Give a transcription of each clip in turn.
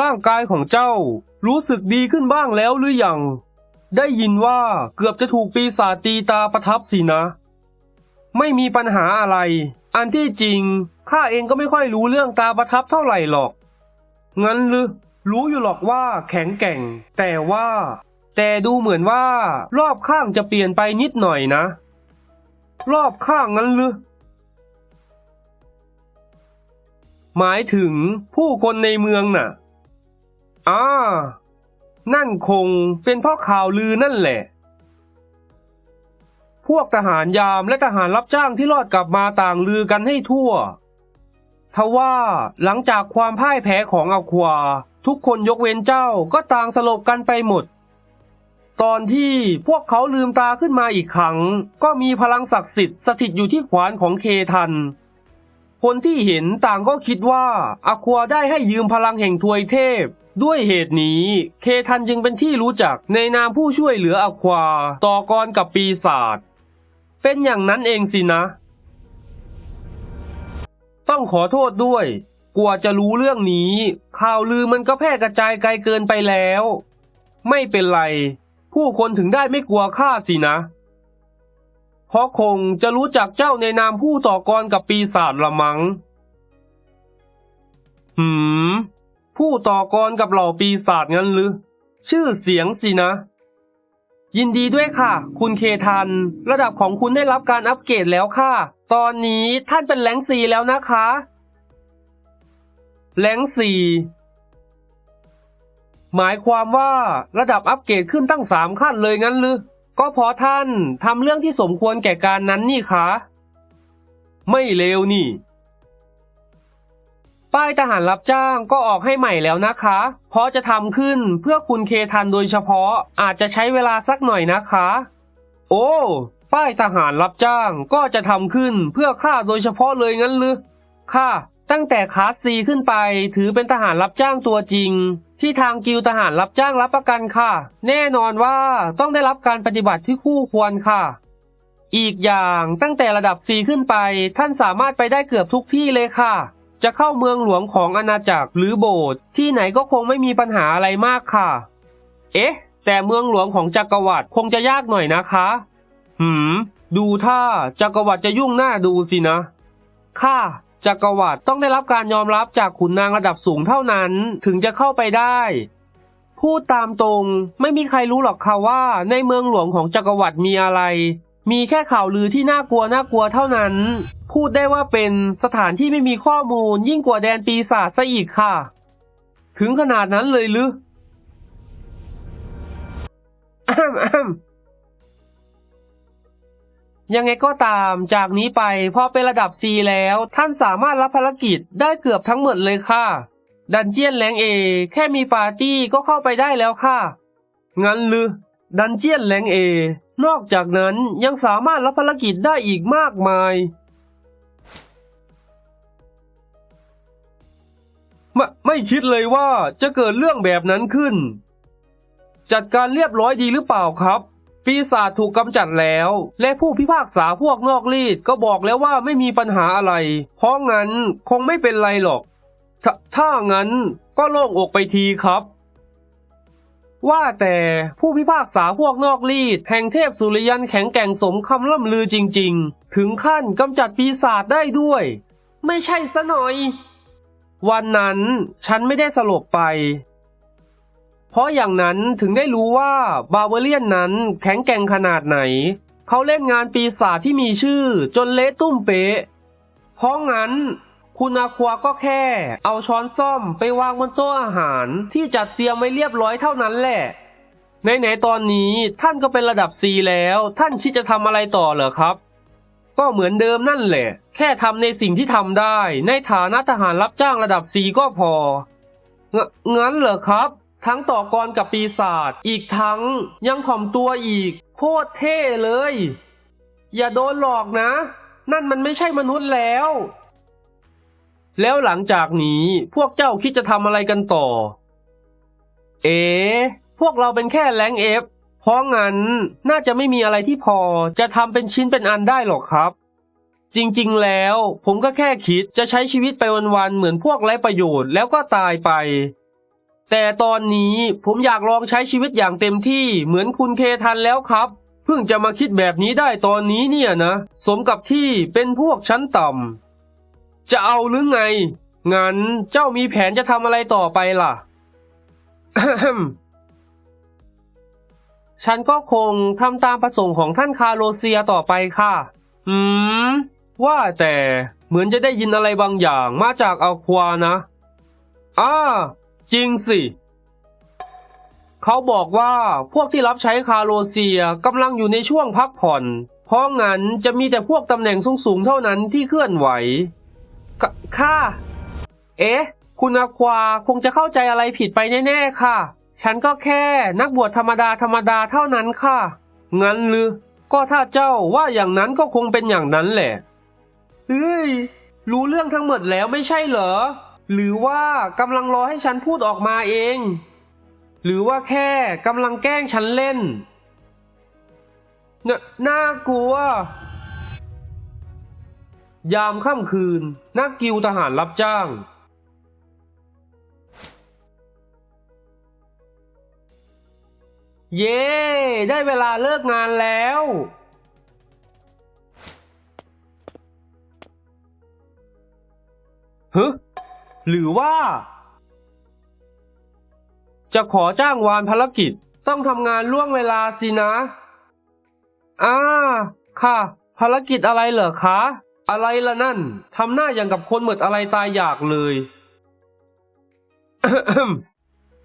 ร่างกายของเจ้ารู้สึกดีขึ้นบ้างแล้วหรือยัง ได้ยินว่าเกือบจะถูกปีศาจตีตาประทับสินะ ไม่มีปัญหาอะไร อันที่จริงข้าเองก็ไม่ค่อยรู้เรื่องตาประทับเท่าไหร่หรอก งั้นหรือรู้อยู่หรอกว่าแข็งแกร่ง แต่ว่า แต่ดูเหมือนว่ารอบข้างจะเปลี่ยนไปนิดหน่อยนะ รอบข้างงั้นหรือหมายถึงผู้คนในเมืองน่ะ อ่านั่นคงเป็นเพราะข่าวลือนั่นแหละ พวกทหารยามและทหารรับจ้างที่รอดกลับมาต่างลือกันให้ทั่ว ทว่าหลังจากความพ่ายแพ้ของอาควา ทุกคนยกเว้นเจ้าก็ต่างสลบกันไปหมด ตอนที่พวกเขาลืมตาขึ้นมาอีกครั้ง ก็มีพลังศักดิ์สิทธิ์สถิตอยู่ที่ขวานของเคทัน คนที่เห็นต่างก็คิดว่าอาควาได้ให้ยืมพลังแห่งทวยเทพ ด้วยเหตุนี้ เคทันจึงเป็นที่รู้จักในนามผู้ช่วยเหลืออาควาต่อกรกับปีศาจเป็นอย่างนั้นเองสินะ ต้องขอโทษด้วยกว่าจะรู้เรื่องนี้ ข่าวลือมันก็แพร่กระจายไกลเกินไปแล้ว ไม่เป็นไร ผู้คนถึงได้ไม่กลัวข้าสินะ ราะคงจะรู้จักเจ้าในนามผู้ต่อกรกับปีศาจละมัง้ง หืม ผู้ต่อกรกับเหล่าปีศาจงั้นหรือ ชื่อเสียงสินะ ยินดีด้วยค่ะ คุณเคทัน ระดับของคุณได้รับการอัปเกรดแล้วค่ะ ตอนนี้ท่านเป็นแรงซีแล้วนะคะแรงซีหมายความว่าระดับอัปเกรดขึ้นตั้งสามขั้นเลยงั้นหรือ ก็เพราะท่านทำเรื่องที่สมควรแก่การนั้นนี่คะ ไม่เลวนี่ ป้ายทหารรับจ้างก็ออกให้ใหม่แล้วนะคะ เพราะจะทำขึ้นเพื่อคุณเคทันโดยเฉพาะอาจจะใช้เวลาสักหน่อยนะคะ โอ้ ป้ายทหารรับจ้างก็จะทำขึ้นเพื่อข้าโดยเฉพาะเลยงั้นหรือค่ะ ตั้งแต่คลาสซีขึ้นไปถือเป็นทหารรับจ้างตัวจริง ที่ทางกิลทหารรับจ้างรับประกันค่ะ แน่นอนว่าต้องได้รับการปฏิบัติที่คู่ควรค่ะ อีกอย่างตั้งแต่ระดับ C ขึ้นไป ท่านสามารถไปได้เกือบทุกที่เลยค่ะ จะเข้าเมืองหลวงของอาณาจักรหรือโบสถ์ที่ไหนก็คงไม่มีปัญหาอะไรมากค่ะ เอ๊ะ แต่เมืองหลวงของจักรวรรดิคงจะยากหน่อยนะคะ หืม ดูท่าจักรวรรดิจะยุ่งหน้าดูสินะ ค่ะ จักรวรรดิต้องได้รับการยอมรับจากขุนนางระดับสูงเท่านั้นถึงจะเข้าไปได้ พูดตามตรงไม่มีใครรู้หรอกค่ะว่าในเมืองหลวงของจักรวรรดิมีอะไร มีแค่ข่าวลือที่น่ากลัวน่ากลัวเท่านั้น พูดได้ว่าเป็นสถานที่ไม่มีข้อมูลยิ่งกว่าแดนปีศาจซะอีกค่ะ ถึงขนาดนั้นเลยหรืออ้ำอ้ำ ยังไงก็ตามจากนี้ไปพอเป็นระดับ C แล้ว ท่านสามารถรับภารกิจได้เกือบทั้งหมดเลยค่ะ ดันเจียนแรงเอแค่มีปาร์ตี้ก็เข้าไปได้แล้วค่ะ งั้นหรือดันเจียนแรงเอนอกจากนั้นยังสามารถรับภารกิจได้อีกมากมายไม่ไม่คิดเลยว่าจะเกิดเรื่องแบบนั้นขึ้น จัดการเรียบร้อยดีหรือเปล่าครับ ปีศาจถูกกำจัดแล้ว และผู้พิพากษาพวกนอกรีดก็บอกแล้วว่าไม่มีปัญหาอะไร เพราะงั้นคงไม่เป็นไรหรอกถถ้างั้นก็โล่งอกไปทีครับ ว่าแต่ผู้พิพากษาพวกนอกรีดแห่งเทพสุริยันแข็งแกร่งสมคำล่ำลือจริง ๆ ถึงขั้นกำจัดปีศาจได้ด้วย ไม่ใช่ซะหน่อย วันนั้นฉันไม่ได้สลบไป เพราะอย่างนั้นถึงได้รู้ว่าบาเวเลียนนั้นแข็งแกร่งขนาดไหน เขาเล่นงานปีศาจที่มีชื่อจนเละตุ้มเป๊ะ เพราะงั้นคุณอาควาก็แค่ เอาช้อนซ่อมไปวางบนโต๊ะอาหารที่จัดเตรียมไว้เรียบร้อยเท่านั้นแหละในไหนตอนนี้ท่านก็เป็นระดับ C แล้ว ท่านคิดจะทำอะไรต่อเหรอครับ ก็เหมือนเดิมนั่นแหละ แค่ทำในสิ่งที่ทำได้ ในฐานะทหารรับจ้างระดับ C ก็พองงั้นเหรอครับ ทั้งต่อกรกับปีศาจอีกทั้งยังถ่อมตัวอีก โคตรเท่เลย อย่าโดนหลอกนะ นั่นมันไม่ใช่มนุษย์แล้ว แล้วหลังจากนี้พวกเจ้าคิดจะทำอะไรกันต่อ เอ๋พวกเราเป็นแค่แรงเอฟเพราะงั้นน่าจะไม่มีอะไรที่พอจะทำเป็นชิ้นเป็นอันได้หรอกครับ จริงๆแล้ว ผมก็แค่คิดจะใช้ชีวิตไปวันๆเหมือนพวกไร้ประโยชน์แล้วก็ตายไป แต่ตอนนี้ผมอยากลองใช้ชีวิตอย่างเต็มที่เหมือนคุณเคทันแล้วครับ เพิ่งจะมาคิดแบบนี้ได้ตอนนี้เนี่ยนะ สมกับที่เป็นพวกชั้นต่ำจะเอาหรือไง งั้นเจ้ามีแผนจะทำอะไรต่อไปล่ะ ฉันก็คงทำตามประสงค์ของท่านคาโรเซียต่อไปค่ะ อืม ว่าแต่เหมือนจะได้ยินอะไรบางอย่างมาจากอาควานะอ่า จริงสิ เขาบอกว่าพวกที่รับใช้คาโรเซียกำลังอยู่ในช่วงพักผ่อน เพราะงั้นจะมีแต่พวกตำแหน่งสูงๆเท่านั้นที่เคลื่อนไหวคค่ะเอ๊ะ คุณอาควาคงจะเข้าใจอะไรผิดไปแน่ๆค่ะ ฉันก็แค่นักบวชธรรมดาธรรมดาเท่านั้นค่ะ งั้นหรือก็ถ้าเจ้าว่าอย่างนั้นก็คงเป็นอย่างนั้นแหละ เฮ้ย รู้เรื่องทั้งหมดแล้วไม่ใช่เหรอ หรือว่ากำลังรอให้ฉันพูดออกมาเอง หรือว่าแค่กำลังแกล้งฉันเล่นนน่ากลัวยามค่ำคืนนักกิวทหารรับจ้าง เย้ ได้เวลาเลิกงานแล้ว ฮึ หรือว่า จะขอจ้างวานภารกิจต้องทำงานล่วงเวลาสินะอ่าค่ะ ภารกิจอะไรเหรอคะ อะไรละนั่นทำหน้าอย่างกับคนหมือดอะไรตายอยากเลย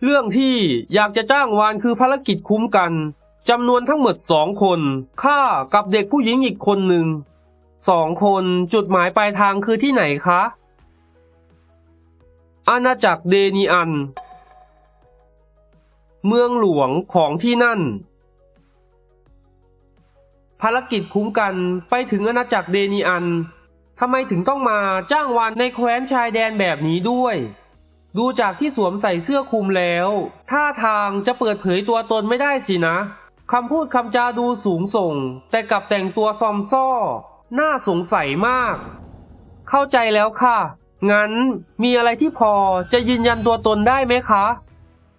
เรื่องที่อยากจะจ้างวานคือภารกิจคุ้มกันจำนวนทั้งหมดสองคนข้ากับเด็กผู้หญิงอีกคนหนึ่งสองคนจุดหมายปลายทางคือที่ไหนคะ อาณาจักรเดนีอัน เมืองหลวงของที่นั่น ภารกิจคุ้มกันไปถึงอาณาจักรเดนีอันทำไมถึงต้องมาจ้างวานในแคว้นชายแดนแบบนี้ด้วย ดูจากที่สวมใส่เสื้อคลุมแล้วท่าทางจะเปิดเผยตัวตนไม่ได้สินะคำพูดคำจาดูสูงส่ง แต่กลับแต่งตัวซอมซ่อ น่าสงสัยมาก เข้าใจแล้วค่ะ งั้นมีอะไรที่พอจะยืนยันตัวตนได้ไหมคะ